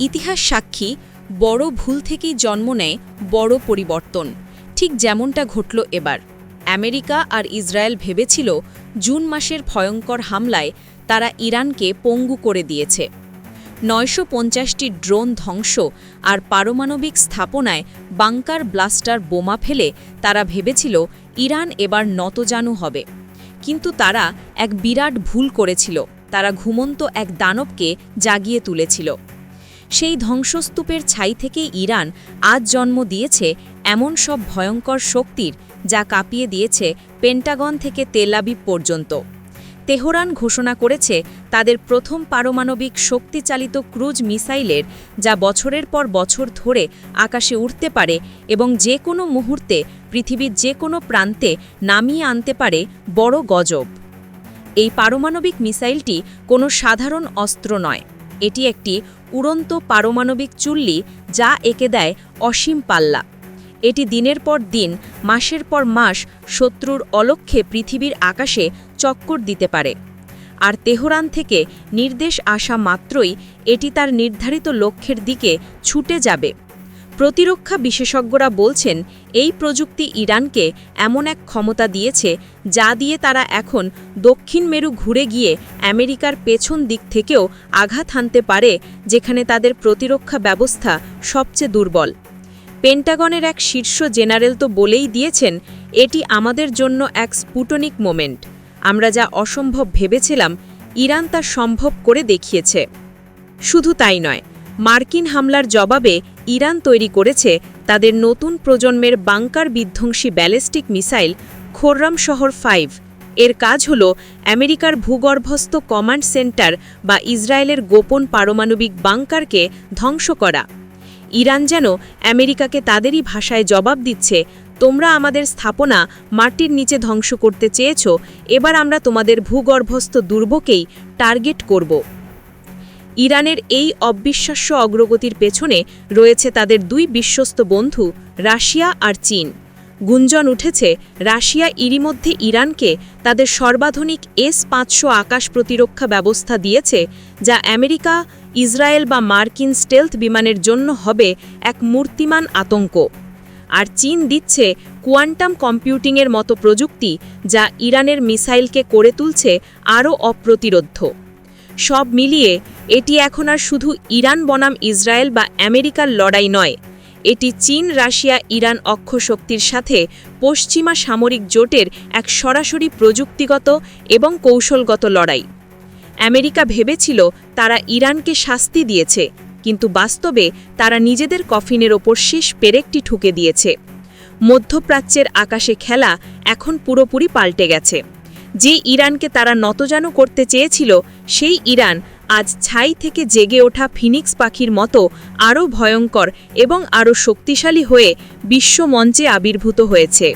ইতিহাস সাক্ষী, বড় ভুল থেকেই জন্ম নেয় বড় পরিবর্তন। ঠিক যেমনটা ঘটল এবার। আমেরিকা আর ইসরায়েল ভেবেছিল জুন মাসের ভয়ঙ্কর হামলায় তারা ইরানকে পঙ্গু করে দিয়েছে। নয়শো পঞ্চাশটি ড্রোন ধ্বংস আর পারমাণবিক স্থাপনায় বাংকার ব্লাস্টার বোমা ফেলে তারা ভেবেছিল ইরান এবার নতজানু হবে। কিন্তু তারা এক বিরাট ভুল করেছিল। তারা ঘুমন্ত এক দানবকে জাগিয়ে তুলেছিল। সেই ধ্বংসস্তূপের ছাই থেকেই ইরান আজ জন্ম দিয়েছে এমন সব ভয়ঙ্কর শক্তির যা কাঁপিয়ে দিয়েছে পেন্টাগন থেকে তেলাবিব পর্যন্ত। তেহরান ঘোষণা করেছে তাদের প্রথম পারমাণবিক শক্তিচালিত ক্রুজ মিসাইলের, যা বছরের পর বছর ধরে আকাশে উঠতে পারে এবং যে কোনো মুহূর্তে পৃথিবীর যে কোনো প্রান্তে নামিয়ে আনতে পারে বড় গজব। এই পারমাণবিক মিসাইলটি কোনো সাধারণ অস্ত্র নয়। এটি একটি উড়ন্ত পারমাণবিক চুল্লি যা একে দেয় অসীম পাল্লা। এটি দিনের পর দিন, মাসের পর মাস শত্রুর অলক্ষ্যে পৃথিবীর আকাশে চক্কর দিতে পারে। আর তেহরান থেকে নির্দেশ আসা মাত্রই এটি তার নির্ধারিত লক্ষ্যের দিকে ছুটে যাবে। প্রতিরক্ষা বিশেষজ্ঞরা বলছেন, এই প্রযুক্তি ইরানকে এমন এক ক্ষমতা দিয়েছে যা দিয়ে তারা এখন দক্ষিণ মেরু ঘুরে গিয়ে আমেরিকার পেছন দিক থেকেও আঘাত হানতে পারে, যেখানে তাদের প্রতিরক্ষা ব্যবস্থা সবচেয়ে দুর্বল। পেন্টাগনের এক শীর্ষ জেনারেল তো বলেই দিয়েছেন, এটি আমাদের জন্য এক স্পুটনিক মোমেন্ট। আমরা যা অসম্ভব ভেবেছিলাম, ইরান তা সম্ভব করে দেখিয়েছে। শুধু তাই নয়, মার্কিন হামলার জবাবে ইরান তৈরি করেছে তাদের নতুন প্রজন্মের বাংকার বিধ্বংসী ব্যালিস্টিক মিসাইল খোররাম শহর ফাইভ। এর কাজ হল আমেরিকার ভূগর্ভস্থ কমান্ড সেন্টার বা ইসরায়েলের গোপন পারমাণবিক বাংকারকে ধ্বংস করা। ইরান যেন আমেরিকাকে তাদেরই ভাষায় জবাব দিচ্ছে, তোমরা আমাদের স্থাপনা মাটির নিচে ধ্বংস করতে চেয়েছ, এবার আমরা তোমাদের ভূগর্ভস্থ দুর্ভোগকেই টার্গেট করব। ইরানের এই অবিশ্বাস্য অগ্রগতির পেছনে রয়েছে তাদের দুই বিশ্বস্ত বন্ধু, রাশিয়া আর চীন। গুঞ্জন উঠেছে, রাশিয়া ইরিমধ্যে ইরানকে তাদের সর্বাধুনিক এস পাঁচশো আকাশ প্রতিরক্ষা ব্যবস্থা দিয়েছে, যা আমেরিকা, ইসরায়েল বা মার্কিন স্টেলথ বিমানের জন্য হবে এক মূর্তিমান আতঙ্ক। আর চীন দিচ্ছে কোয়ান্টাম কম্পিউটিংয়ের মতো প্রযুক্তি, যা ইরানের মিসাইলকে করে তুলছে আরও অপ্রতিরোধ্য। সব মিলিয়ে এটি এখন আর শুধু ইরান বনাম ইসরায়েল বা আমেরিকার লড়াই নয়, এটি চীন, রাশিয়া, ইরান অক্ষ শক্তির সাথে পশ্চিমা সামরিক জোটের এক সরাসরি প্রযুক্তিগত এবং কৌশলগত লড়াই। আমেরিকা ভেবেছিল তারা ইরানকে শাস্তি দিয়েছে, কিন্তু বাস্তবে তারা নিজেদের কফিনের ওপর শেষ পেরেকটি ঠুকে দিয়েছে। মধ্যপ্রাচ্যের আকাশে খেলা এখন পুরোপুরি পাল্টে গেছে। যে ইরানকে তারা নতজানু করতে চেয়েছিল, সেই ইরান আজ ছাই থেকে জেগে ওঠা ফিনিক্স পাখির মতো আরও ভয়ঙ্কর এবং আরও শক্তিশালী হয়ে বিশ্বমঞ্চে আবির্ভূত হয়েছে।